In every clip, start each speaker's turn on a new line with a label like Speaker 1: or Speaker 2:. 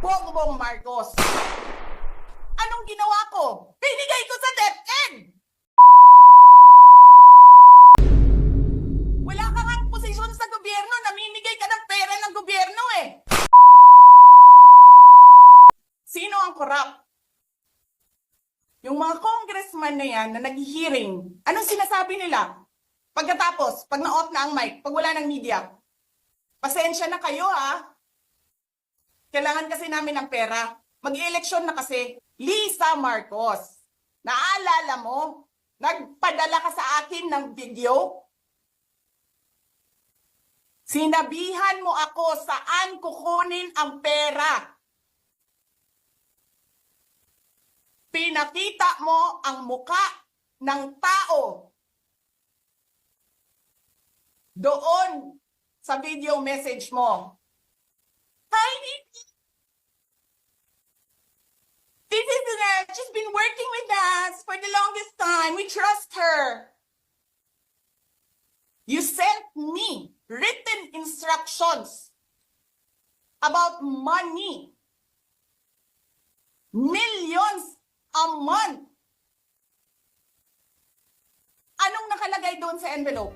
Speaker 1: Bongbong Marcos. Anong ginawa ko? Binigay ko sa DepEd! Wala ka nga posisyon sa gobyerno, namimigay ka ng pera ng gobyerno eh. Sino ang korap? Yung mga congressman na yan na nag-hearing, anong sinasabi nila? Pagkatapos, pag na-off na ang mic, pag wala ng media, pasensya na kayo ha. Kailangan kasi namin ng pera. Mag-eleksyon na kasi. Lisa Marcos, naalala mo? Nagpadala ka sa akin ng video? Sinabihan mo ako saan kukunin ang pera. Pinakita mo ang muka ng tao doon sa video message mo. Uh, she's been working with us for the longest time. We trust her. You sent me written instructions about money. Millions a month. Anong nakalagay doon sa envelope?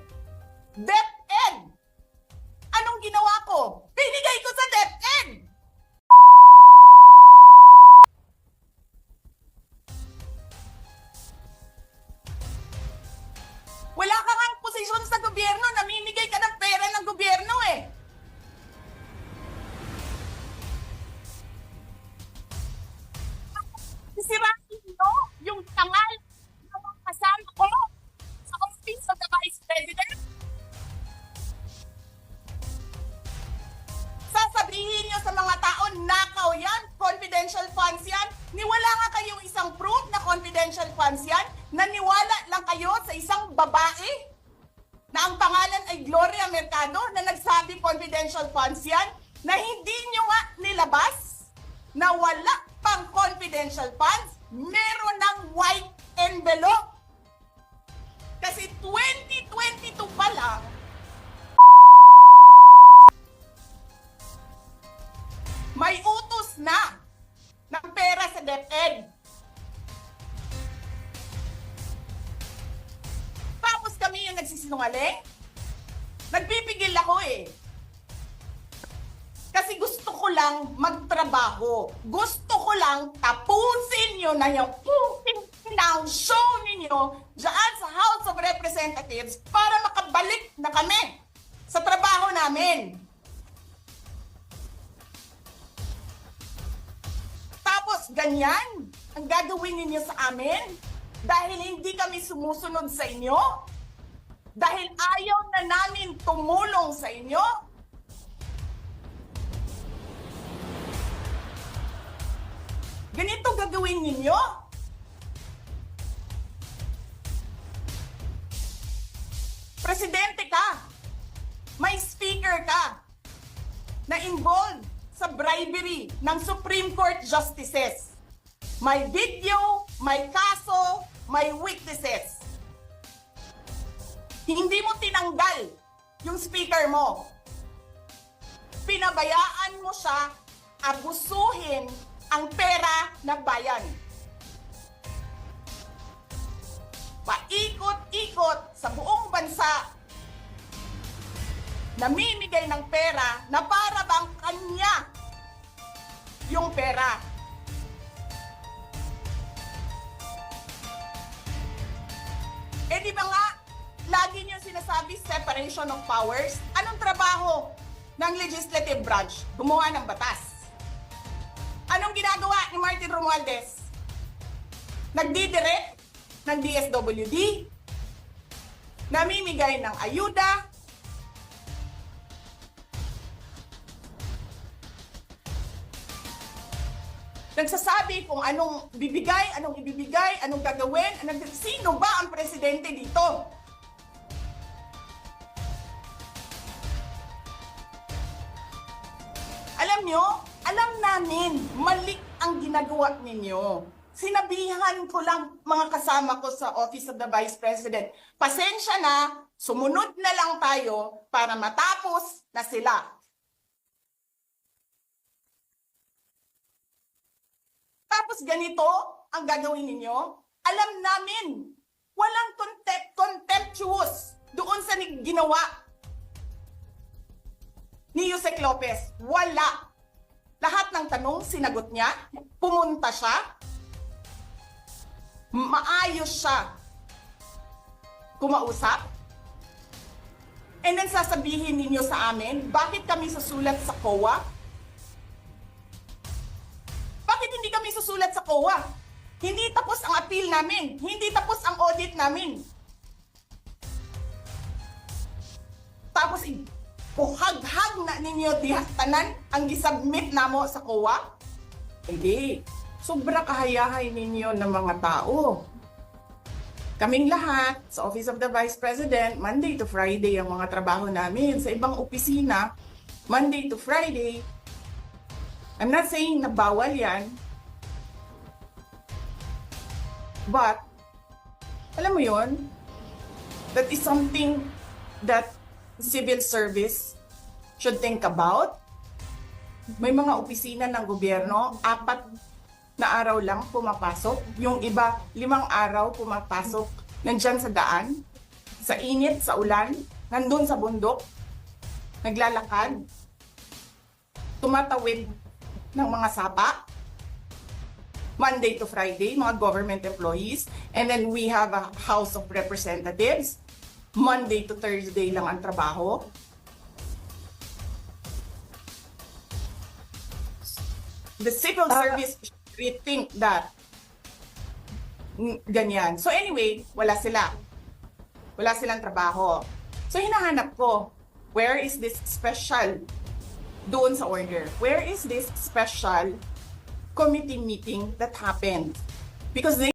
Speaker 1: DepEd! Anong ginawa ko? Binigay ko sa DepEd! Confidential funds yan. Niwala nga kayong isang proof na confidential funds yan. Naniwala lang kayo sa isang babae na ang pangalan ay Gloria Mercado na nagsabi confidential funds yan na hindi nyo nga nilabas na wala pang confidential funds, meron ng white envelope. Kasi 2022 pa lang, nagsisinungaling? Nagpipigil ako eh. Kasi gusto ko lang magtrabaho. Gusto ko lang tapusin nyo na yung ng show ninyo dyan sa House of Representatives para makabalik na kami sa trabaho namin. Tapos ganyan ang gagawin ninyo sa amin dahil hindi kami sumusunod sa inyo? Dahil ayaw na namin tumulong sa inyo? Ganito gagawin ninyo? Presidente ka. May speaker ka na involved sa bribery ng Supreme Court justices. May video, may kaso, may witnesses. Hindi mo tinanggal yung speaker mo. Pinabayaan mo siya abusuhin ang pera ng bayan. Paikot-ikot sa buong bansa namimigay ng pera na para bang kanya yung pera. Separation of powers? Anong trabaho ng legislative branch? Gumawa ng batas. Anong ginagawa ni Martin Romualdez? Nagdidirect ng DSWD, namimigay ng ayuda, nagsasabi kung anong bibigay, anong ibibigay, anong gagawin, anong, sino ba ang presidente dito? Alam nyo, alam namin, mali ang ginagawa ninyo. Sinabihan ko lang mga kasama ko sa Office of the Vice President, pasensya na, sumunod na lang tayo para matapos na sila. Tapos ganito ang gagawin ninyo? Alam namin, walang contempt, contemptuous doon sa ginawa ni Yusek Lopez. Wala. Lahat ng tanong, sinagot niya. Pumunta siya. Maayos siya. Kumausap. And then sasabihin ninyo sa amin, bakit kami susulat sa COA? Bakit hindi kami susulat sa COA? Hindi tapos ang appeal namin. Hindi tapos ang audit namin. Tapos, puhag-hag na ninyo tanan ang gisubmit namo sa COA? Hindi. Sobra kahayahay ninyo ng mga tao. Kaming lahat, sa Office of the Vice President, Monday to Friday ang mga trabaho namin. Sa ibang opisina, Monday to Friday. I'm not saying na bawal yan. But, alam mo yon that is something that civil service should think about. May mga opisina ng gobyerno, apat na araw lang pumapasok. Yung iba, limang araw pumapasok. Nandyan sa daan, sa init, sa ulan, nandun sa bundok, naglalakad, tumatawid ng mga sapa. Monday to Friday, mga government employees. And then we have a House of Representatives. Monday to Thursday lang ang trabaho. The civil
Speaker 2: Ah.
Speaker 1: service should rethink that. Ganyan. So anyway, wala sila. Wala silang trabaho. So hinahanap ko, where is this special doon sa order? Where is this special committee meeting that happened? Because they